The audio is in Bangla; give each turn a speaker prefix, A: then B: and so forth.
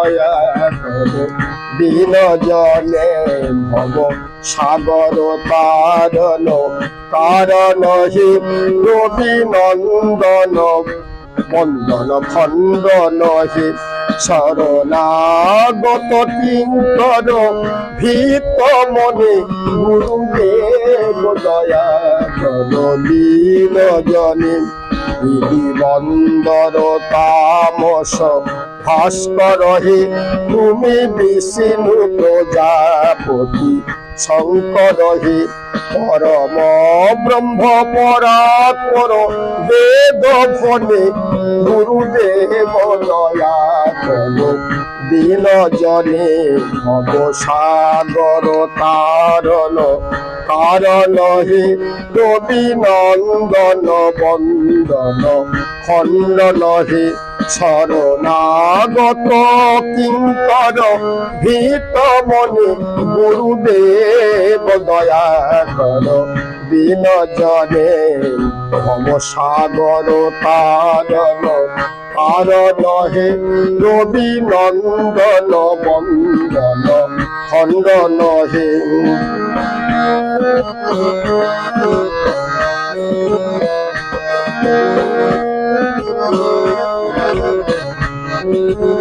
A: দয়া ভব সাগর তারণ কারণ হি রবি নন্দন বন্দন খণ্ডন হি শরণাগত কিঙ্কর ভীত মনে দয়া বন্দর তামস ভাস্কর হে তুমি বিষ্ণু প্রজাপতি শঙ্কর হে পরম ব্রহ্ম পরাৎপর বেদ ফলে গুরুদেব দয়া করো দিন জনে ভব সাগর তারণ, কারণ হে রবি নন্দন বন্দন, খণ্ডন হে শরণাগত কিঙ্কর, ভীত মনে, গুরুদেব, দয়া কর দিন জনে সাগর তারণ কারণ হে রবি নন্দন বন্দন খণ্ডন হে Thank you. Mm-hmm.